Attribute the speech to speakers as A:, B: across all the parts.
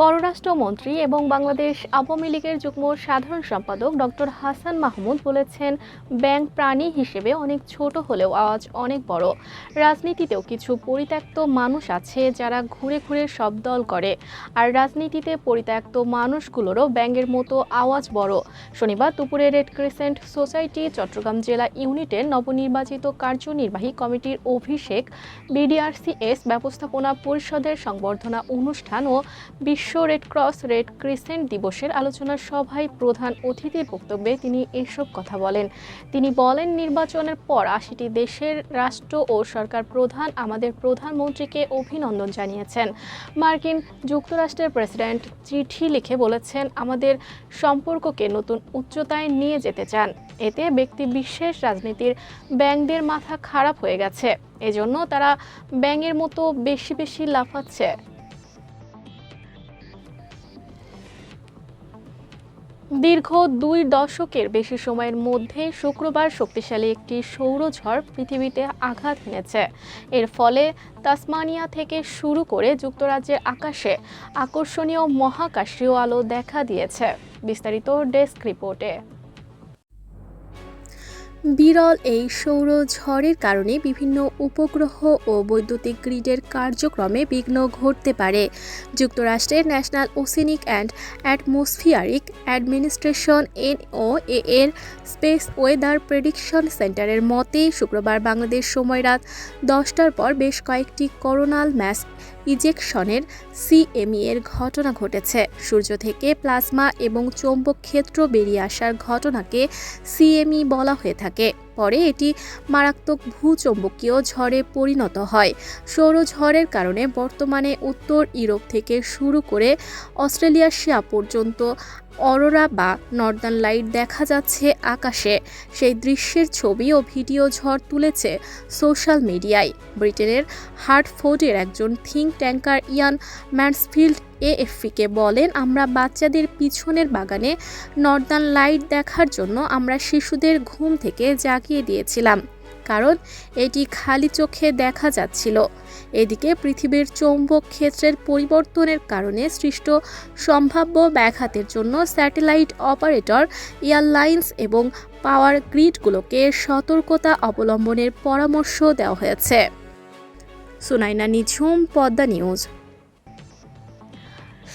A: পররাষ্ট্রমন্ত্রী এবং বাংলাদেশ আওয়ামী লীগের যুগ্ম সাধারণ সম্পাদক ডক্টর হাসান মাহমুদ বলেছেন ব্যাংক প্রাণী হিসেবে অনেক ছোট হলেও আওয়াজ অনেক বড় রাজনীতিতেও কিছু পরিত্যক্ত মানুষ আছে যারা ঘুরে ঘুরে সব দল করে আর রাজনীতিতে পরিত্যক্ত মানুষগুলোরও ব্যাংকের মতো আওয়াজ বড় শনিবার দুপুরে রেড ক্রিসেন্ট সোসাইটি চট্টগ্রাম জেলা ইউনিটের নবনির্বাচিত কার্যনির্বাহী কমিটির অভিষেক বিডিআরসিএস ব্যবস্থাপনা পরিষদের সংবর্ধনা অনুষ্ঠান ও বিশ্ব বিশ্ব রেড ক্রস রেড ক্রিসেন্ট দিবসের আলোচনা সভায় প্রধান অতিথির বক্তব্যে তিনি এসব কথা বলেন তিনি বলেন নির্বাচনের পর আশিটি দেশের রাষ্ট্র ও সরকার প্রধান আমাদের প্রধানমন্ত্রীকে অভিনন্দন জানিয়েছেন মার্কিন যুক্তরাষ্ট্রের প্রেসিডেন্ট চিঠি লিখে বলেছেন আমাদের সম্পর্ককে নতুন উচ্চতায় নিয়ে যেতে চান এতে ব্যক্তি বিশেষ রাজনীতির ব্যাংকদের মাথা খারাপ হয়ে গেছে এজন্য তারা ব্যাঙের মতো বেশি বেশি লাফাচ্ছে দীর্ঘ দুই দশকের বেশি সময়ের মধ্যে শুক্রবার শক্তিশালী একটি সৌরঝড় পৃথিবীতে আঘাত হেনেছে এর ফলে তাসমানিয়া থেকে শুরু করে যুক্তরাজ্যের আকাশে আকর্ষণীয় মহাকাশীয় আলো দেখা দিয়েছে বিস্তারিত ডেস্ক রিপোর্টে বিরল এই সৌর ঝড়ের কারণে বিভিন্ন উপগ্রহ ও বৈদ্যুতিক গ্রিডের কার্যক্রমে বিঘ্ন ঘটতে পারে যুক্তরাষ্ট্রের National Oceanic and Atmospheric Administration এ এর স্পেস ওয়েদার প্রেডিকশন সেন্টারের মতে শুক্রবার বাংলাদেশ সময় রাত দশটার পর বেশ কয়েকটি করোনাল ম্যাচ ইজেকশনের সিএমই এর ঘটনা ঘটেছে সূর্য থেকে প্লাজমা এবং চৌম্বক ক্ষেত্র বেরিয়ে আসার ঘটনাকে সিএমই বলা হয়ে থাকে পরে এটি মারাত্মক ভূচম্বকীয় ঝড়ে পরিণত হয় সৌর ঝড়ের কারণে বর্তমানে উত্তর ইউরোপ থেকে শুরু করে অস্ট্রেলিয়া শিয়া পর্যন্ত অরোরা বা নর্দার্ন লাইট দেখা যাচ্ছে আকাশে সেই দৃশ্যের ছবি ও ভিডিও ঝড় তুলেছে সোশ্যাল মিডিয়ায় ব্রিটেনের হার্টফোর্ডের একজন থিঙ্ক ট্যাঙ্কার ইয়ান ম্যান্সফিল্ড এএফপিকে বলেন আমরা বাচ্চাদের পিছনের বাগানে নর্দার্ন লাইট দেখার জন্য আমরা শিশুদের ঘুম থেকে জাগিয়ে দিয়েছিলাম কারণ এটি খালি চোখে দেখা যাচ্ছিল এদিকে পৃথিবীর চৌম্বক ক্ষেত্রের পরিবর্তনের কারণে সৃষ্ট সম্ভাব্য ব্যাঘাতের জন্য স্যাটেলাইট অপারেটর এয়ারলাইন্স এবং পাওয়ার গ্রিডগুলোকে সতর্কতা অবলম্বনের পরামর্শ দেওয়া হয়েছে সুনাইনা নিঝুম পদ্মা নিউজ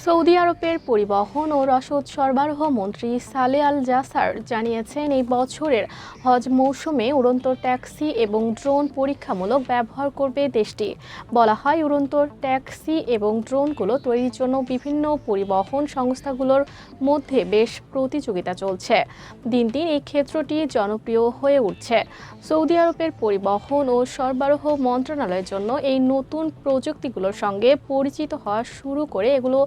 A: সৌদি আরবের পরিবহন ও রসদ সরবরাহ মন্ত্রী সালে আল জাসার জানিয়েছেন এই বছরের হজ মৌসুমে উড়ন্ত ট্যাক্সি এবং ড্রোন পরীক্ষামূলক ব্যবহার করবে দেশটি বলা হয় উড়ন্ত ট্যাক্সি এবং ড্রোনগুলো তৈরির জন্য বিভিন্ন পরিবহন সংস্থাগুলোর মধ্যে বেশ প্রতিযোগিতা চলছে দিন দিন এই ক্ষেত্রটি জনপ্রিয় হয়ে উঠছে সৌদি আরবের পরিবহন ও সরবরাহ মন্ত্রণালয়ের জন্য এই নতুন প্রযুক্তিগুলোর সঙ্গে পরিচিত হওয়া শুরু করে এগুলো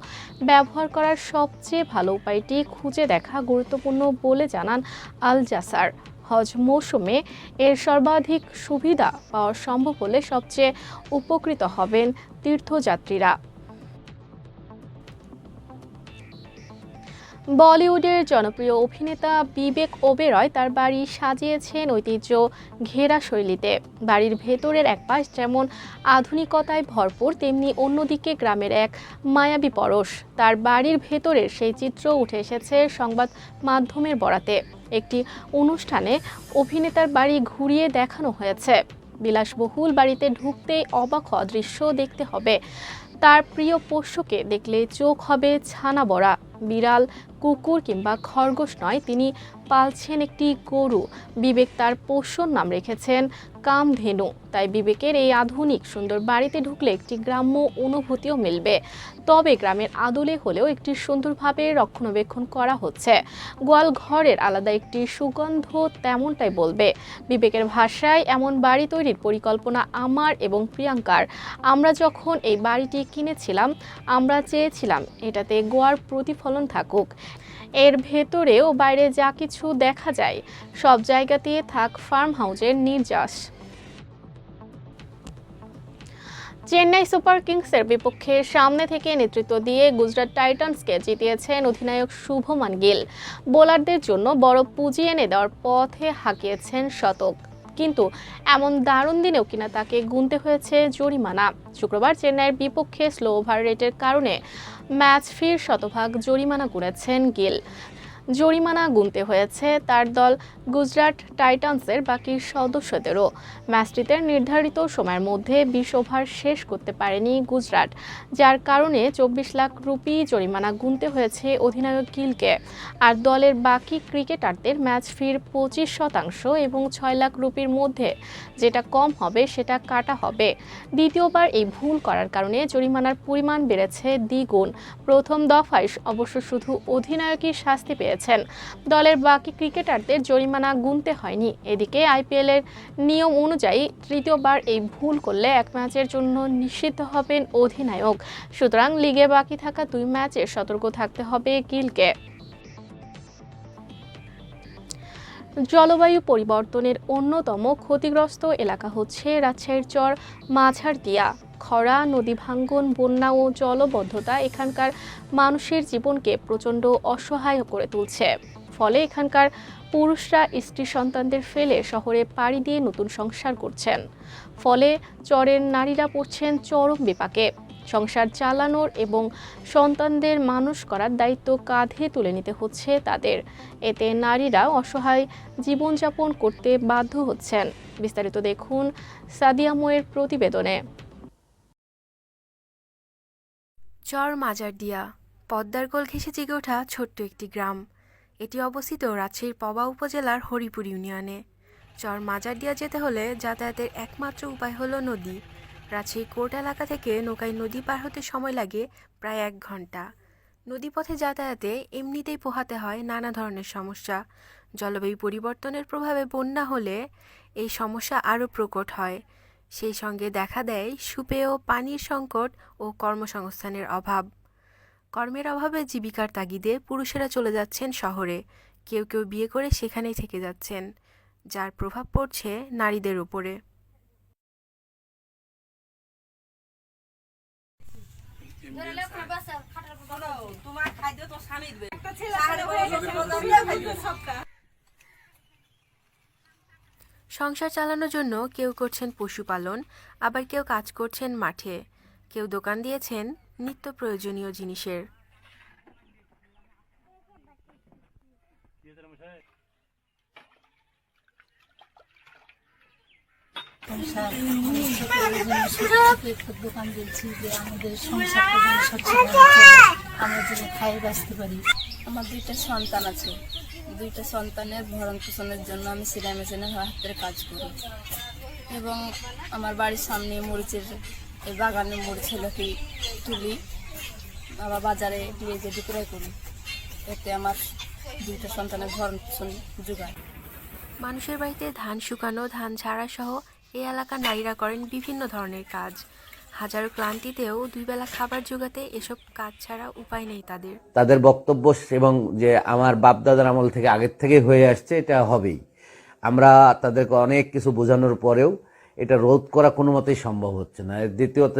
A: ব্যবহার করার সবচেয়ে ভালো উপায়টি খুঁজে দেখা গুরুত্বপূর্ণ বলে জানান আল জাসার হজ মৌসুমে এর সর্বাধিক সুবিধা পাওয়া সম্ভব হলে সবচেয়ে উপকৃত হবেন তীর্থযাত্রীরা বলিউডের জনপ্রিয় অভিনেতা বিবেক ওবেরয় তার বাড়ি সাজিয়েছেন ঐতিহ্য ঘেরা শৈলীতে বাড়ির ভেতরের এক পাশ যেমন আধুনিকতায় ভরপুর তেমনি অন্যদিকে গ্রামের এক মায়াবী পরশ তার বাড়ির ভেতরের সেই চিত্র উঠে এসেছে সংবাদ মাধ্যমের বরাতে একটি অনুষ্ঠানে অভিনেতার বাড়ি ঘুরিয়ে দেখানো হয়েছে বিলাসবহুল বাড়িতে ঢুকতেই অবাক দৃশ্য দেখতে হবে তার প্রিয় পোষ্যকে দেখলে চোখ হবে ছানা বড়া বিড়াল কুকুর কিংবা খরগোশ নয় তিনি পালছেন একটি গরু বিবেক তার পোষণ নাম রেখেছেন কামধেনু তাই বিবেকের এই আধুনিক সুন্দর বাড়িতে ঢুকলে একটি গ্রাম্য অনুভূতিও মিলবে তবে গ্রামের আদলে হলেও একটি সুন্দরভাবে রক্ষণাবেক্ষণ করা হচ্ছে গোয়াল ঘরের আলাদা একটি সুগন্ধ তেমনটাই বলবে বিবেকের ভাষায় এমন বাড়ি তৈরির পরিকল্পনা আমার এবং প্রিয়াঙ্কার আমরা যখন এই বাড়িটি কিনেছিলাম আমরা চেয়েছিলাম এটাতে গোয়ার প্রতিফলন থাকুক এর ভেতরে ও বাইরে যা কিছু দেখা যায় সব জায়গাতেই থাক ফার্ম হাউজের নির্যাস চেন্নাই সুপার কিংসের বিপক্ষে সামনে থেকে নেতৃত্ব দিয়ে গুজরাট টাইটান্সকে জিতিয়েছেন অধিনায়ক শুভমান গিল বোলারদের জন্য বড় পুঁজি এনে দেওয়ার পথে হাঁকিয়েছেন শতক কিন্তু এমন দারুণ দিনেও কিনা তাকে গুনতে হয়েছে জরিমানা শুক্রবার চেন্নাইয়ের বিপক্ষে স্লো ওভার রেটের কারণে ম্যাচ ফির শতভাগ জরিমানা করেছেন গিল জরিমানা গুনতে হয়েছে তার দল গুজরাট টাইটান্সের বাকি সদস্যদেরও ম্যাচটিতে নির্ধারিত সময়ের মধ্যে বিশ ওভার শেষ করতে পারেনি গুজরাট যার কারণে চব্বিশ লাখ রুপি জরিমানা গুনতে হয়েছে অধিনায়ক গিলকে আর দলের বাকি ক্রিকেটারদের ম্যাচ ফির পঁচিশ শতাংশ এবং ছয় লাখ রুপির মধ্যে যেটা কম হবে সেটা কাটা হবে দ্বিতীয়বার এই ভুল করার কারণে জরিমানার পরিমাণ বেড়েছে দ্বিগুণ প্রথম দফায় অবশ্য শুধু অধিনায়কই শাস্তি পেয়েছে হয়েছেন দলের বাকি ক্রিকেটারদের জরিমানা গুনতে হয়নি এদিকে আইপিএলের নিয়ম অনুযায়ী তৃতীয়বার এই ভুল করলে এক ম্যাচের জন্য নিষিদ্ধ হবেন অধিনায়ক সুতরাং লিগে বাকি থাকা দুই ম্যাচে সতর্ক থাকতে হবে গিলকে জলবায়ু পরিবর্তনের অন্যতম ক্ষতিগ্রস্ত এলাকা হচ্ছে রাজশাহীর চর মাঝারদিয়া খরা নদী ভাঙ্গন বন্যা ও জলবদ্ধতা এখানকার মানুষের জীবনকে প্রচণ্ড অসহায় করে তুলছে ফলে এখানকার পুরুষরা স্ত্রী সন্তানদের ফেলে শহরে পাড়ি দিয়ে নতুন সংসার করছেন ফলে চরের নারীরা পড়ছেন চরম বিপাকে সংসার চালানোর এবং সন্তানদের মানুষ করার দায়িত্ব কাঁধে তুলে নিতে হচ্ছে তাদের এতে নারীরা অসহায় জীবনযাপন করতে বাধ্য হচ্ছেন বিস্তারিত দেখুন সাদিয়াময়ের প্রতিবেদনে
B: চর মাজারদিয়া পদ্মার কোল ঘেঁষে জেগে ওঠা ছোট্ট একটি গ্রাম এটি অবস্থিত রাজশাহীর পবা উপজেলার হরিপুর ইউনিয়নে চর মাজারদিয়া যেতে হলে যাতায়াতের একমাত্র উপায় হল নদী রাজশাহী কোর্ট এলাকা থেকে নৌকায় নদী পার হতে সময় লাগে প্রায় এক ঘন্টা নদীপথে যাতায়াতে এমনিতেই পোহাতে হয় নানা ধরনের সমস্যা জলবায়ু পরিবর্তনের প্রভাবে বন্যা হলে এই সমস্যা আরও প্রকট হয় সেই সঙ্গে দেখা দেয় সুপেয় পানির সংকট ও কর্মসংস্থানের অভাব কর্মের অভাবে জীবিকার তাগিদে পুরুষেরা চলে যাচ্ছেন শহরে কেউ কেউ বিয়ে করে সেখানেই থেকে যাচ্ছেন যার প্রভাব পড়ছে নারীদের উপরে তোমার খাদ্য তো স্বামী সংসার চালানোর জন্য কেউ করছেন পশুপালন আবার কেউ কাজ করছেন মাঠে কেউ দোকান দিয়েছেন নিত্য প্রয়োজনীয় জিনিসের দোকান যে আমাদের সংসার আমরা যেন খাই বাঁচতে পারি আমার দুইটা সন্তান আছে দুইটা সন্তানের ভরণ পোষণের জন্য আমি সেলাই মেশিনের হাতের কাজ করি এবং আমার বাড়ির সামনে মরিচের এই বাগানে মরিচ লোকই তুলি আবার বাজারে দিয়ে যে বিক্রয় করি এতে আমার দুইটা সন্তানের ভরণ পোষণ যোগায় মানুষের বাড়িতে ধান শুকানো ধান ছাড়া সহ এই এলাকার নারীরা করেন বিভিন্ন ধরনের কাজ হাজারো ক্লান্তিতেও দুইবেলা খাবার যোগাতে এসব কাজ ছাড়া উপায় নেই তাদের তাদের বক্তব্য এবং যে আমার বাপদাদার আমল থেকে আগের থেকে হয়ে আসছে এটা হবেই আমরা তাদেরকে অনেক কিছু বোঝানোর পরেও এটা রোধ করা কোনো মতেই সম্ভব হচ্ছে না দ্বিতীয়ত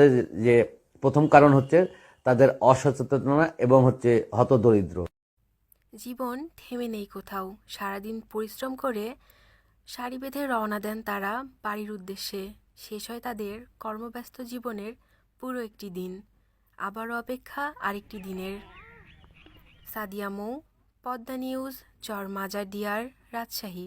B: যে প্রথম কারণ হচ্ছে তাদের অসচেতনতা এবং হচ্ছে হতদরিদ্র জীবন থেমে নেই কোথাও সারাদিন পরিশ্রম করে সারি বেঁধে রওনা দেন তারা বাড়ির উদ্দেশ্যে শেষ হয় তাদের কর্মব্যস্ত জীবনের পুরো একটি দিন আবারও অপেক্ষা আরেকটি দিনের সাদিয়া মৌ পদ্মা নিউজ চর মাজার দিয়ার রাজশাহী